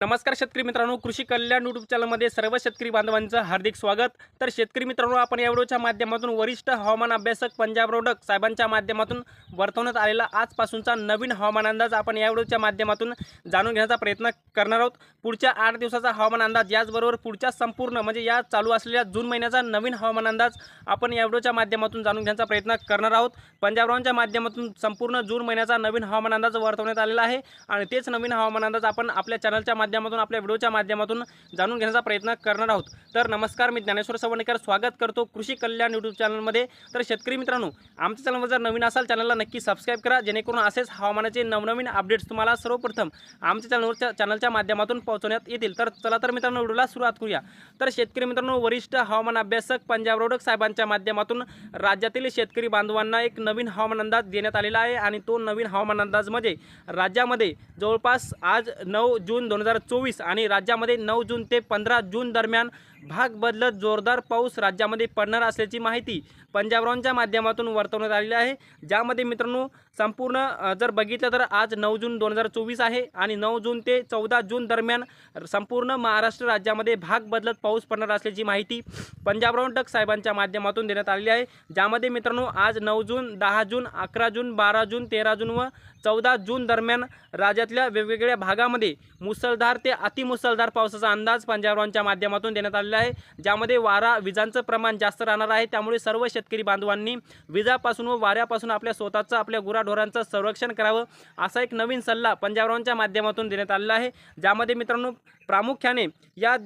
नमस्कार शेतकरी मित्रांनो कृषी कल्याण यूट्यूब चॅनलमध्ये सर्व शेतकरी बांधवांचं हार्दिक स्वागत. तर शेतकरी मित्रांनो आपण या व्हिडिओच्या माध्यमातून वरिष्ठ हवामान अभ्यासक पंजाब रोडक साहेबांच्या माध्यमातून वर्तवण्यात आलेला आजपासूनचा नवीन हवामान अंदाज आपण या व्हिडिओच्या माध्यमातून जाणून घेण्याचा प्रयत्न करणार आहोत. पुढच्या आठ दिवसाचा हवामान अंदाज याचबरोबर पुढच्या संपूर्ण म्हणजे या चालू असलेल्या जून महिन्याचा नवीन हवामान अंदाज आपण या व्हिडिओच्या माध्यमातून जाणून घेण्याचा प्रयत्न करणार आहोत. पंजाबरावांच्या माध्यमातून संपूर्ण जून महिन्याचा नवीन हवामान अंदाज वर्तवण्यात आलेला आहे आणि तेच नवीन हवामान अंदाज आपण आपल्या चॅनलच्या माध्यमातून आपल्या व्हिडिओच्या माध्यमातून जाणून घेण्याचा प्रयत्न करणार आहोत. तर नमस्कार मी ज्ञानेश्वर सवणेकर स्वागत करतो कृषी कल्याण यूट्यूब चॅनलमध्ये तर शेतकरी मित्रांनो आमच्या चॅनलवर जर नवीन असाल चॅनलला नक्की सबस्क्राईब करा जेणेकरून असेच हवामानाचे नवनवीन अपडेट्स तुम्हाला सर्वप्रथम आमच्या चॅनलवरच्या चॅनलच्या माध्यमातून पोहोचवण्यात येतील. तर चला तर मित्रांनो व्हिडिओला सुरुवात करूया. तर शेतकरी मित्रांनो वरिष्ठ हवामान अभ्यासक पंजाब रोडक साहेबांच्या माध्यमातून राज्यातील शेतकरी बांधवांना एक नवीन हवामान अंदाज देण्यात आलेला आहे आणि तो नवीन हवामान अंदाजमध्ये राज्यामध्ये जवळपास आज नऊ जून दोन हजार चोवीस आणि राज्यामध्ये नऊ जून ते पंधरा जून दरम्यान भाग बदलत जोरदार पाऊस राज्यामध्ये पडणार असल्याची माहिती पंजाबरावांच्या माध्यमातून वर्तवण्यात आलेली आहे. ज्यामध्ये मित्रांनो संपूर्ण जर बघितलं तर आज नऊ जून दोन हजार चोवीस आहे आणि नऊ जून ते चौदा जून दरम्यान संपूर्ण महाराष्ट्र राज्यामध्ये भाग बदलत पाऊस पडणार असल्याची माहिती पंजाबराव टक साहेबांच्या माध्यमातून देण्यात आलेली आहे. ज्यामध्ये मित्रांनो आज नऊ जून दहा जून अकरा जून बारा जून तेरा जून व चौदा जून दरम्यान राज्यातल्या वेगवेगळ्या भागामध्ये मुसळधार ते अतिमुसळधार पावसाचा अंदाज पंजाबरावांच्या माध्यमातून देण्यात आला आलेला आहे. ज्यामध्ये वारा विजांचं प्रमाण जास्त राहणार आहे. त्यामुळे सर्व शेतकरी बांधवांनी विजापासून व वाऱ्यापासून आपल्या स्वतःचं आपल्या गुराढोरांचं संरक्षण करावं असा एक नवीन सल्ला पंजाबरावांच्या माध्यमातून देण्यात आलेला आहे. ज्यामध्ये मित्रांनो प्रामुख्याने या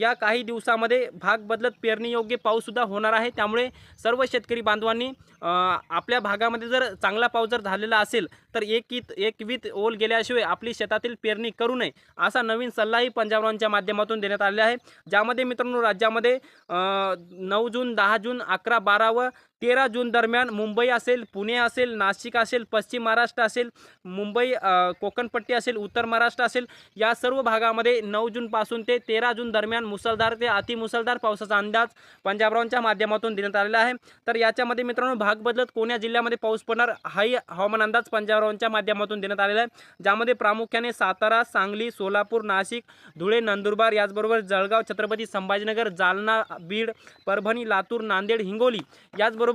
या काही दिवसामध्ये भाग बदलत पेरणीयोग्य पाऊससुद्धा होणार आहे. त्यामुळे सर्व शेतकरी बांधवांनी आपल्या भागामध्ये जर चांगला पाऊस जर झालेला असेल तर एक एकवीत एक वीत ओल गेल्याशिवाय आपली शेतातील पेरणी करू नये असा नवीन सल्लाही पंजाबरावांच्या माध्यमातून देण्यात आलेला आहे. ज्यामध्ये मित्रांनो राज्यामध्ये नऊ जून दहा जून अकरा बारा व तेरा जून दरम्यान मुंबई असेल पुणे असेल नाशिक असेल पश्चिम महाराष्ट्र असेल मुंबई कोकणपट्टी असेल उत्तर महाराष्ट्र असेल या सर्व भागामध्ये नऊ जूनपासून ते तेरा जून दरम्यान मुसळधार ते अतिमुसळधार पावसाचा अंदाज पंजाबरावांच्या माध्यमातून देण्यात आलेला आहे. तर याच्यामध्ये मित्रांनो भाग बदलत कोण्या जिल्ह्यामध्ये पाऊस पडणार हाही हवामान अंदाज पंजाबरावांच्या माध्यमातून देण्यात आलेला आहे. ज्यामध्ये प्रामुख्याने सातारा सांगली सोलापूर नाशिक धुळे नंदुरबार याचबरोबर जळगाव छत्रपती संभाजीनगर जालना बीड परभणी लातूर नांदेड हिंगोली याचबरोबर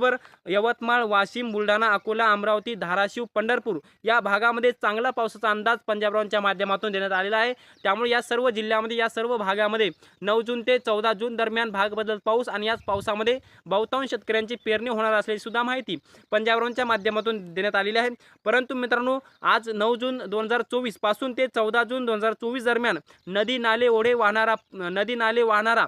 यवतमाळ वाशिम बुलढाणा अकोला अमरावती धाराशिव पंढरपूर या भागामध्ये चांगला पावसाचा अंदाज पंजाबरावांच्या माध्यमातून देण्यात आलेला आहे. त्यामुळे या सर्व जिल्ह्यामध्ये या सर्व भागामध्ये नऊ जून ते चौदा जून दरम्यान भाग बदलत पाऊस आणि याच पावसामध्ये बहुतांश शेतकऱ्यांची पेरणी होणार असल्याची सुद्धा माहिती पंजाबरावांच्या माध्यमातून देण्यात आलेली आहे. परंतु मित्रांनो आज नऊ जून दोन हजार चोवीसपासून ते चौदा जून दोन हजार चोवीस दरम्यान नदी नाले ओढे वाहणारा नदी नाले वाहणारा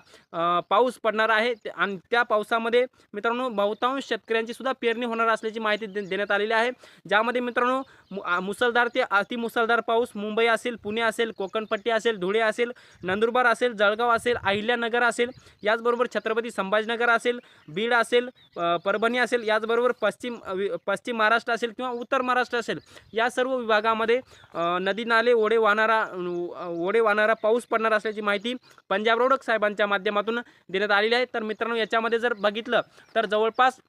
पाऊस पडणार आहे. आणि त्या पावसामध्ये मित्रांनो बहुतांश शेतकऱ्यांची सुद्धा पेरणी होणार असल्याची माहिती दे- देण्यात आलेली आहे. ज्यामध्ये मित्रांनो मु- मुसळधार ते अतिमुसळधार पाऊस मुंबई असेल पुणे असेल कोकणपट्टी असेल धुळे असेल नंदुरबार असेल जळगाव असेल अहिल्यानगर असेल याचबरोबर छत्रपती संभाजीनगर असेल बीड असेल परभणी असेल याचबरोबर पश्चिम पश्चिम महाराष्ट्र असेल किंवा उत्तर महाराष्ट्र असेल या सर्व विभागामध्ये नदी नाले ओढे वाहणारा ओढे वाहणारा पाऊस पडणार असल्याची माहिती पंजाब रोडक साहेबांच्या माध्यमातून देण्यात आलेली आहे. तर मित्रांनो याच्यामध्ये जर बघितलं तर जवळपास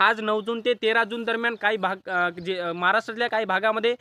आज नऊ जून ते तेरा जून दरम्यान काही भाग जे महाराष्ट्रातल्या काही भागामध्ये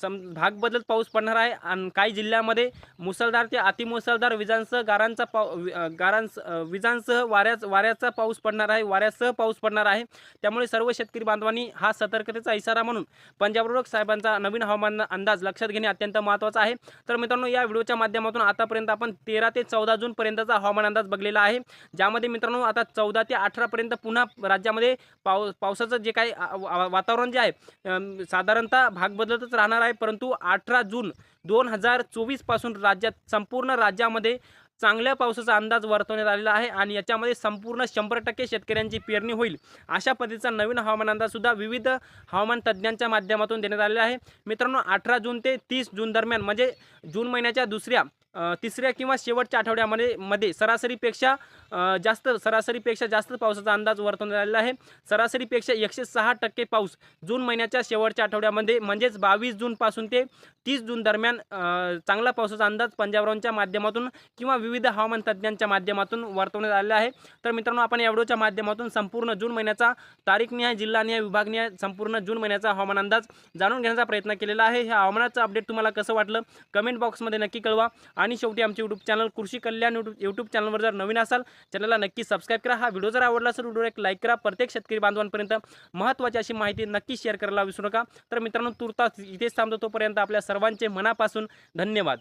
सम भाग बदलत पाऊस पडणार आहे. आणि काही जिल्ह्यामध्ये मुसळधार ते अतिमुसळधार विजांसह गारांचा पाऊ वि- गारांस विजांसह वाऱ्याच वाऱ्याचा पाऊस पडणार आहे वाऱ्यासह पाऊस पडणार आहे. त्यामुळे सर्व शेतकरी बांधवांनी हा सतर्कतेचा इशारा म्हणून पंजाबरोग साहेबांचा नवीन हवामान अंदाज लक्षात घेणे अत्यंत महत्त्वाचा आहे. तर मित्रांनो या व्हिडिओच्या माध्यमातून आतापर्यंत आपण तेरा ते चौदा जूनपर्यंतचा हवामान अंदाज बघलेला आहे. ज्यामध्ये मित्रांनो आता चौदा ते अठरापर्यंत पुन्हा राज्यामध्ये पाव पावसाचं जे काही वा- वातावरण जे आहे साधारणतः भाग बदलतच राहणार आहे. परंतु अठरा जून दोन हजार चोवीसपासून राज्यात संपूर्ण राज्यामध्ये चांगल्या पावसाचा अंदाज वर्तवण्यात आलेला आहे आणि याच्यामध्ये संपूर्ण शंभर टक्के शेतकऱ्यांची पेरणी होईल अशा पद्धतीचा नवीन हवामान अंदाजसुद्धा विविध हवामान तज्ज्ञांच्या माध्यमातून देण्यात आलेला आहे. मित्रांनो अठरा जून ते तीस जून दरम्यान म्हणजे जून महिन्याच्या दुसऱ्या तिसऱ्या किंवा शेवटच्या आठवड्यामध्ये मध्ये सरासरीपेक्षा जास्त सरासरीपेक्षा जास्त पावसाचा अंदाज वर्तवण्यात आलेला आहे. सरासरीपेक्षा एकशे सहा टक्के पाऊस जून महिन्याच्या शेवटच्या आठवड्यामध्ये म्हणजेच बावीस जूनपासून ते तीस जून दरम्यान चांगला पावसाचा अंदाज पंजाबरावांच्या माध्यमातून किंवा विविध हवामान तज्ज्ञांच्या माध्यमातून वर्तवण्यात आलेला आहे. तर मित्रांनो आपण या व्हिडिओच्या माध्यमातून संपूर्ण जून महिन्याचा तारीखनिहाय जिल्हानिहाय विभागनिहाय संपूर्ण जून महिन्याचा हवामान अंदाज जाणून घेण्याचा प्रयत्न केलेला आहे. ह्या हवामानाचं अपडेट तुम्हाला कसं वाटलं? कमेंट बॉक्समध्ये नक्की कळवा. आणि शेवटी आमचे यूट्यूब चॅनल कृषी कल्याण यूट्यूब यूट्यूब चॅनलवर जर नवीन असाल चॅनलला नक्की सबस्क्राईब करा. हा व्हिडिओ जर आवडला असेल व्हिडिओ एक लाईक करा. प्रत्येक शेतकरी बांधवांपर्यंत महत्त्वाची अशी माहिती नक्की शेअर करायला विसरू नका. तर मित्रांनो तुर्तास इथेच थांबतो तोपर्यंत आपल्या सर्वांचे मनापासून धन्यवाद.